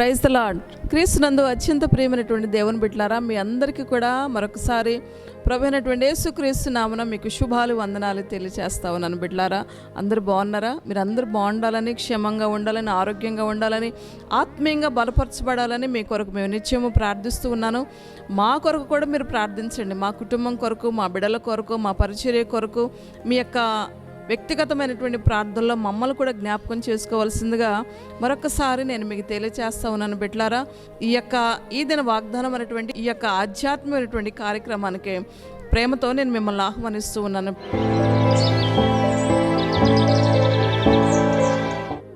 Praise the lord క్రీస్తునందు అత్యంత ప్రియమైనటువంటి దేవుని బిడ్డలారా మీ అందరికీ కూడా మరొకసారి ప్రభు అయినటువంటి యేసుక్రీస్తు నామన మీకు శుభాలు వందనాలు తెలియచేస్తా ఉన్నాను బిడ్డలారా. అందరూ బాగున్నారా? మీరు అందరూ బాగుండాలని క్షేమంగా ఉండాలని ఆరోగ్యంగా ఉండాలని ఆత్మీయంగా బలపరచబడాలని మీ కొరకు మేము నిత్యము ప్రార్థిస్తూ ఉన్నాను. మా కొరకు కూడా మీరు ప్రార్థించండి. మా కుటుంబం కొరకు మా బిడ్డల కొరకు మా పరిచర్య కొరకు మీ యొక్క వ్యక్తిగతమైనటువంటి ప్రార్థనలో మమ్మల్ని కూడా జ్ఞాపకం చేసుకోవాల్సిందిగా మరొకసారి నేను మీకు తెలియచేస్తా ఉన్నాను బిట్లారా ఈ యొక్క ఈ దిన వాగ్దానం అనేటువంటి ఈ యొక్క ఆధ్యాత్మికమైనటువంటి కార్యక్రమానికి ప్రేమతో నేను మిమ్మల్ని ఆహ్వానిస్తూ ఉన్నాను.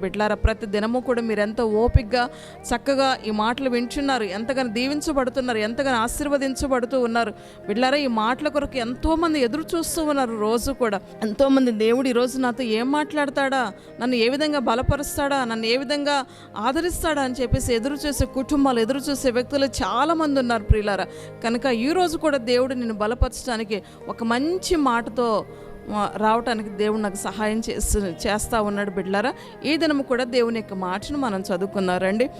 బిడ్లారా ప్రతి దినము కూడా మీరు ఎంత ఓపికగా చక్కగా ఈ మాటలు వింటున్నారు. ఎంతగానో దీవించబడుతున్నారు ఎంతగానో ఆశీర్వదించబడుతూ ఉన్నారు. బిడ్లారా ఈ మాటల కొరకు ఎంతోమంది ఎదురు చూస్తూ ఉన్నారు రోజు కూడా. ఎంతోమంది దేవుడు ఈ రోజు నాతో ఏం మాట్లాడతాడా? నన్ను ఏ విధంగా బలపరుస్తాడా? నన్ను ఏ విధంగా ఆదరిస్తాడా అని చెప్పేసి ఎదురు చూసే కుటుంబాలు ఎదురు చూసే వ్యక్తులు చాలామంది ఉన్నారు ప్రియులారా. కనుక ఈ రోజు కూడా దేవుడు నిన్ను బలపరచడానికి ఒక మంచి మాటతో రావటానికి దేవుడు నాకు సహాయం చేస్తూ చేస్తా ఉన్నాడు బిడ్డలారా. ఈ దినము కూడా దేవుని యొక్క మాటను మనం చదువుకున్నారండి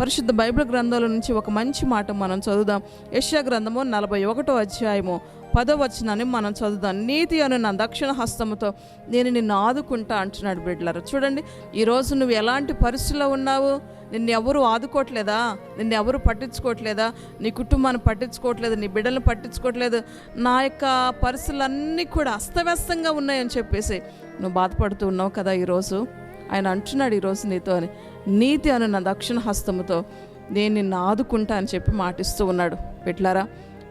పరిశుద్ధ బైబిల్ గ్రంథాల నుంచి ఒక మంచి మాట మనం చదువుదాం. యశ్యా గ్రంథము నలభై ఒకటో అధ్యాయము. పదవచనాన్ని మనం చదువుదాం. నీతి అను నా దక్షిణ హస్తముతో నేను నిన్ను ఆదుకుంటా అంటున్నాడు బిడ్డలారు. చూడండి ఈరోజు నువ్వు ఎలాంటి పరిస్థితిలో ఉన్నావు? నిన్ను ఎవరు ఆదుకోవట్లేదా? నిన్ను ఎవరు పట్టించుకోవట్లేదా? నీ కుటుంబాన్ని పట్టించుకోవట్లేదు నీ బిడ్డలను పట్టించుకోవట్లేదు. నా యొక్క పరిస్థితులన్నీ కూడా అస్తవ్యస్తంగా ఉన్నాయని చెప్పేసి నువ్వు బాధపడుతూ ఉన్నావు కదా ఈరోజు ఆయన అంటున్నాడు ఈరోజు నీతో అని. నీతి అను నా దక్షిణ హస్తముతో నేను నిన్ను ఆదుకుంటా అని చెప్పి మాటిస్తూ ఉన్నాడు. పెట్లారా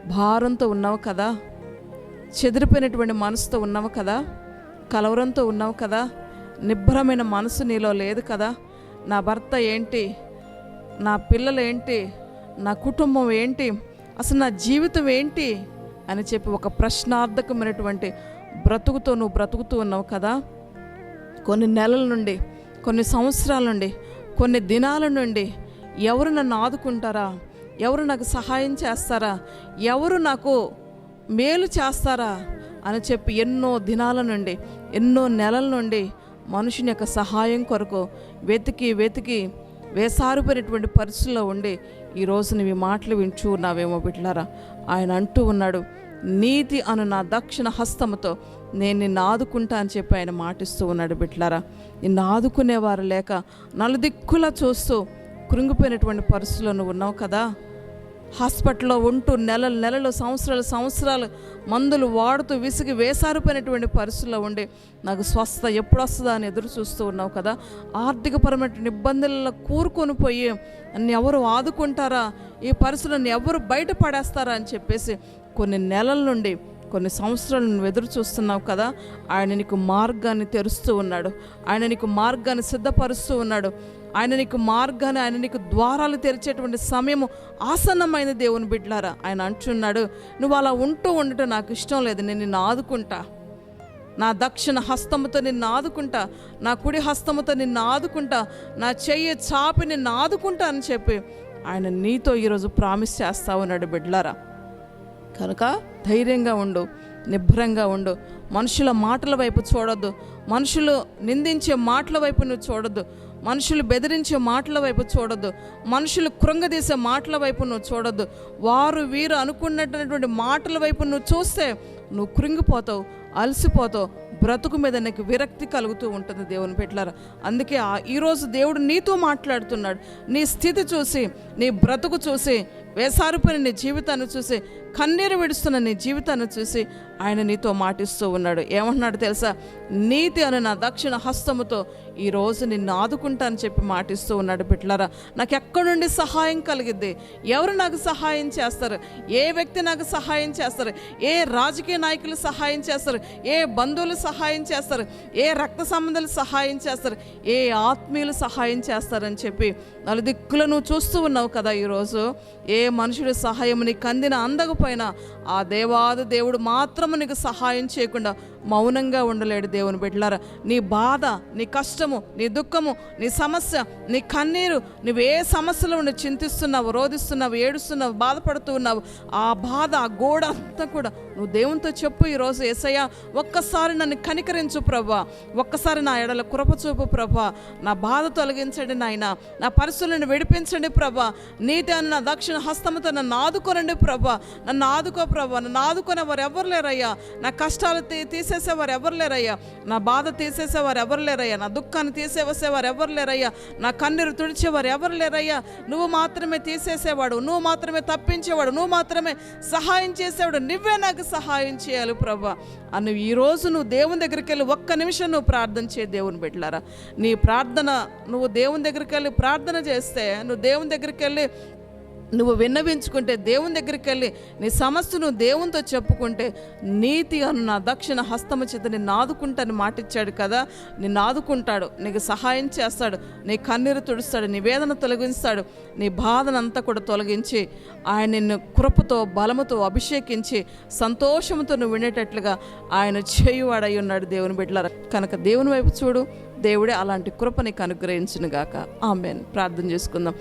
భారంతో ఉన్నావు కదా? చెదిరిపోయినటువంటి మనసుతో ఉన్నావు కదా? కలవరంతో ఉన్నావు కదా? నిబ్బరమైన మనసు నీలో లేదు కదా? నా భర్త ఏంటి? నా పిల్లలు ఏంటి? నా కుటుంబం ఏంటి? అసలు నా జీవితం ఏంటి? అని చెప్పి ఒక ప్రశ్నార్థకమైనటువంటి బ్రతుకుతో నువ్వు బ్రతుకుతూ ఉన్నావు కదా? కొన్ని నెలల నుండి కొన్ని సంవత్సరాల నుండి కొన్ని దినాల నుండి ఎవరు నన్ను ఆదుకుంటారా? ఎవరు నాకు సహాయం చేస్తారా? ఎవరు నాకు మేలు చేస్తారా? అని చెప్పి ఎన్నో దినాల నుండి ఎన్నో నెలల నుండి మనుషుని యొక్క సహాయం కొరకు వెతికి వెతికి వేసారిపోయినటువంటి పరిస్థితుల్లో ఉండి ఈరోజు నువ్వు ఈ మాటలు వింటూ ఉన్నావేమో బిడ్డలారా? ఆయన అంటూ ఉన్నాడు నీతి అను నా దక్షిణ హస్తముతో నేను నిన్ను ఆదుకుంటా అని చెప్పి ఆయన మాటిస్తూ ఉన్నాడు బిడ్డలారా. నిన్ను ఆదుకునేవారు లేక నలుదిక్కులా చూస్తూ కృంగిపోయినటువంటి పరిస్థితుల్లో నువ్వు ఉన్నావు కదా? హాస్పిటల్లో ఉంటూ నెలలు నెలలు సంవత్సరాలు సంవత్సరాలు మందులు వాడుతూ విసిగి వేసారిపోయినటువంటి పరిస్థితుల్లో ఉండి నాకు స్వస్థత ఎప్పుడు వస్తుందా అని ఎదురు చూస్తూ ఉన్నావు కదా? ఆర్థికపరమైనటువంటి ఇబ్బందులలో కూరుకొని పోయి నన్ను ఎవరు ఆదుకుంటారా? ఈ పరిస్థితులను ఎవరు బయటపడేస్తారా అని చెప్పేసి కొన్ని నెలల నుండి కొన్ని సంవత్సరాలు నువ్వు ఎదురు చూస్తున్నావు కదా? ఆయన నీకు మార్గాన్ని తెరుస్తూ ఉన్నాడు. ఆయన నీకు మార్గాన్ని సిద్ధపరుస్తూ ఉన్నాడు. ఆయన నీకు మార్గాన్ని ఆయన నీకు ద్వారాలు తెరిచేటువంటి సమయము ఆసన్నమైన దేవుని బిడ్లారా ఆయన అంటున్నాడు నువ్వు అలా ఉంటూ ఉండటం నాకు ఇష్టం లేదు. నేను నిన్ను ఆదుకుంటా. నా దక్షిణ హస్తముతో నిన్ను ఆదుకుంటా. నా కుడి హస్తముతో నిన్ను ఆదుకుంటా. నా చెయ్యి చాపి నిన్ను ఆదుకుంటా అని చెప్పి ఆయన నీతో ఈరోజు ప్రామిస్ చేస్తా ఉన్నాడు బిడ్లారా కనుక ధైర్యంగా ఉండు నిభ్రంగా ఉండు. మనుషుల మాటల వైపు చూడొద్దు. మనుషులు నిందించే మాటల వైపు నువ్వు చూడొద్దు. మనుషులు బెదిరించే మాటల వైపు చూడొద్దు. మనుషులు కృంగదీసే మాటల వైపు నువ్వు చూడొద్దు. వారు వీరు అనుకున్నటువంటి మాటల వైపు నువ్వు చూస్తే నువ్వు కృంగిపోతావు అలసిపోతావు. బ్రతుకు మీద నీకు విరక్తి కలుగుతూ ఉంటుంది దేవుని పెట్టలారా అందుకే ఆ- ఈరోజు దేవుడు నీతో మాట్లాడుతున్నాడు. నీ స్థితి చూసి నీ బ్రతుకు చూసి వేసారిపోయిన నీ జీవితాన్ని చూసి కన్నీరు విడుస్తున్న నీ జీవితాన్ని చూసి ఆయన నీతో మాటిస్తూ ఉన్నాడు. ఏమంటున్నాడు తెలుసా? నీతి అని నా దక్షిణ హస్తముతో ఈరోజు నిన్ను ఆదుకుంటా అని చెప్పి మాటిస్తూ ఉన్నాడు బిడ్డలారా. నాకు ఎక్కడి నుండి సహాయం కలిగిద్ది? ఎవరు నాకు సహాయం చేస్తారు? ఏ వ్యక్తి నాకు సహాయం చేస్తారు? ఏ రాజకీయ నాయకులు సహాయం చేస్తారు? ఏ బంధువులు సహాయం చేస్తారు? ఏ రక్త సంబంధాలు సహాయం చేస్తారు? ఏ ఆత్మీయులు సహాయం చేస్తారని చెప్పి నలుదిక్కులు నువ్వు చూస్తూ ఉన్నావు కదా ఈరోజు ఏ మనుషుడి సహాయం నీకు అందిన అందకపోయినా ఆ దేవాది దేవుడు మాత్రము నీకు సహాయం చేయకుండా మౌనంగా ఉండలేడు దేవుని బిడ్డలారా. నీ బాధ నీ కష్టము నీ దుఃఖము నీ సమస్య నీ కన్నీరు నువ్వు ఏ సమస్యలో ఉండి చింతిస్తున్నావు రోధిస్తున్నావు ఏడుస్తున్నావు బాధపడుతూ ఉన్నావు ఆ బాధ ఆ గోడ అంతా కూడా నువ్వు దేవునితో చెప్పు ఈరోజు ఏసయ్య. ఒక్కసారి నన్ను కనికరించు ప్రభా. ఒక్కసారి నా ఎడల కృప చూపు ప్రభా. నా బాధ తొలగించండి నాయన. నా పరిస్థితులను విడిపించండి ప్రభా. నీతి అన్న దక్షిణ హస్తముతో నన్ను ఆదుకోనండి ప్రభా. నన్ను ఆదుకో ప్రభా. నన్ను ఆదుకునే వారు ఎవరు లేరయ్యా. నా కష్టాలు తీ తీసేసేవారు ఎవరు లేరయ్యా? నా బాధ తీసేసేవారు ఎవరు లేరయ్యా? నా దుఃఖాన్ని తీసేసేవారు ఎవరు లేరయ్యా? నా కన్నీరు తుడిచేవారు ఎవరు లేరయ్యా? నువ్వు మాత్రమే తీసేసేవాడు నువ్వు మాత్రమే తప్పించేవాడు నువ్వు మాత్రమే సహాయం చేసేవాడు నువ్వే నాకు సహాయం చేయాలి ప్రభా. అని ఈరోజు నువ్వు దేవుని దగ్గరికి వెళ్ళి ఒక్క నిమిషం నువ్వు ప్రార్థన చేయ దేవుని బిడ్డలారా. నీ ప్రార్థన నువ్వు దేవుని దగ్గరికి వెళ్ళి ప్రార్థన చేస్తే నువ్వు దేవుని దగ్గరికి వెళ్ళి నువ్వు విన్నవించుకుంటే దేవుని దగ్గరికి వెళ్ళి నీ సమస్య నువ్వు దేవునితో చెప్పుకుంటే నీతి అను నా దక్షిణ హస్తము చేత నిన్ను ఆదుకుంటాను మాటిచ్చాడు కదా. నిన్ను ఆదుకుంటాడు నీకు సహాయం చేస్తాడు నీ కన్నీరు తుడుస్తాడు నీ వేదన తొలగిస్తాడు నీ బాధనంతా కూడా తొలగించి ఆయన నిన్ను కృపతో బలముతో అభిషేకించి సంతోషంతో నువ్వు వినేటట్లుగా ఆయన చేయువాడై ఉన్నాడు దేవుని బిడ్డలారా. కనుక దేవుని వైపు చూడు దేవుడే అలాంటి కృప నీకు గాక ఆమెన్. ప్రార్థన చేసుకుందాం.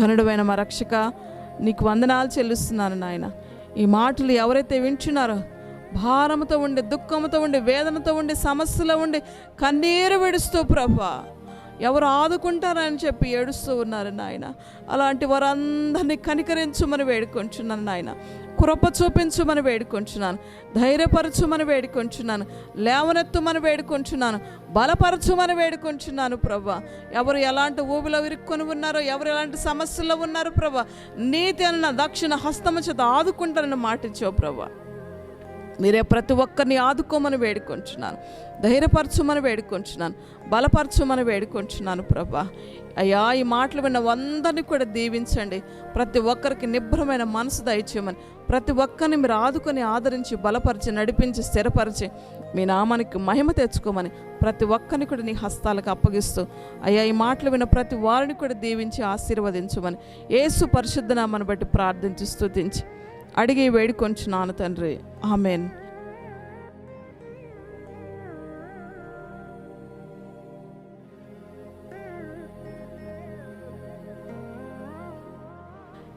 ఘనుడమైన మా రక్షక నీకు వందనాలు చెల్లిస్తున్నాను నాయన. ఈ మాటలు ఎవరైతే వింటున్నారో భారంతో ఉండే దుఃఖంతో ఉండే వేదనతో ఉండి సమస్యలో ఉండి కన్నీరు విడుస్తూ ప్రభా ఎవరు ఆదుకుంటారని చెప్పి ఏడుస్తూ ఉన్నారు నాయన. అలాంటి వారందరినీ కనికరించమని వేడుకుంటున్నాను నాయన. కృప చూపించమని వేడుకుంటున్నాను ధైర్యపరచుమని వేడుకుంటున్నాను లేవనెత్తుమని వేడుకుంటున్నాను బలపరచుమని వేడుకుంటున్నాను ప్రభా. ఎవరు ఎలాంటి ఊబిలో ఇరుక్కొని ఉన్నారో ఎవరు ఎలాంటి సమస్యల్లో ఉన్నారు ప్రభా. నీతి అన్న దక్షిణ హస్తము చేత ఆదుకుంటారని మాటించావు ప్రభా. మీరే ప్రతి ఒక్కరిని ఆదుకోమని వేడుకుంటున్నాను ధైర్యపరచుమని వేడుకుంటున్నాను బలపరచుమని వేడుకుంటున్నాను ప్రభా. అయ్యా ఈ మాటలు విన్న వందరిని కూడా దీవించండి. ప్రతి ఒక్కరికి నిబ్రమైన మనసు దయచేయమని ప్రతి ఒక్కరిని మీరు ఆదుకొని ఆదరించి బలపరిచి నడిపించి స్థిరపరిచి మీ నామానికి మహిమ తెచ్చుకోమని ప్రతి ఒక్కరిని కూడా నీ హస్తాలకు అప్పగిస్తూ అయ్యా ఈ మాటలు విన్న ప్రతి వారిని కూడా దీవించి ఆశీర్వదించమని ఏసు పరిశుద్ధ నామను బట్టి ప్రార్థించి స్థుతించి అడిగి వేడుకొంచున్నాను తండ్రి. ఆమెన్.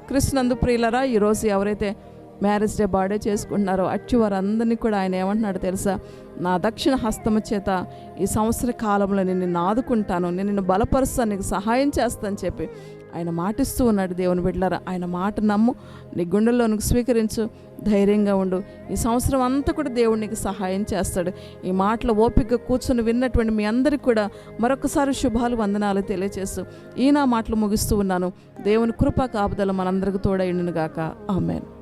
కృష్ణందు ప్రియులరా ఈరోజు ఎవరైతే మ్యారేజ్ డే బర్త్డే చేసుకుంటున్నారో అచ్చి వారందరినీ కూడా ఆయన ఏమంటున్నాడు తెలుసా? నా దక్షిణ హస్తము చేత ఈ సంవత్సర కాలంలో నేను నిన్ను ఆదుకుంటాను నేను నిన్ను బలపరుస్తాను నీకు సహాయం చేస్తాను చెప్పి ఆయన మాటిస్తూ ఉన్నాడు దేవుని బిడ్డలారా. ఆయన మాట నమ్ము నీ గుండెల్లోనికి స్వీకరించు ధైర్యంగా ఉండు. ఈ సంవత్సరం అంతా కూడా దేవుడు నీకు సహాయం చేస్తాడు. ఈ మాటలు ఓపిక కూర్చుని విన్నటువంటి మీ అందరికీ కూడా మరొకసారి శుభాలు వందనాలు తెలియజేస్తూ ఈ నా మాటలు ముగిస్తూ ఉన్నాను. దేవుని కృపా కాపుదల మనందరికి తోడైండుగాక ఆమెను.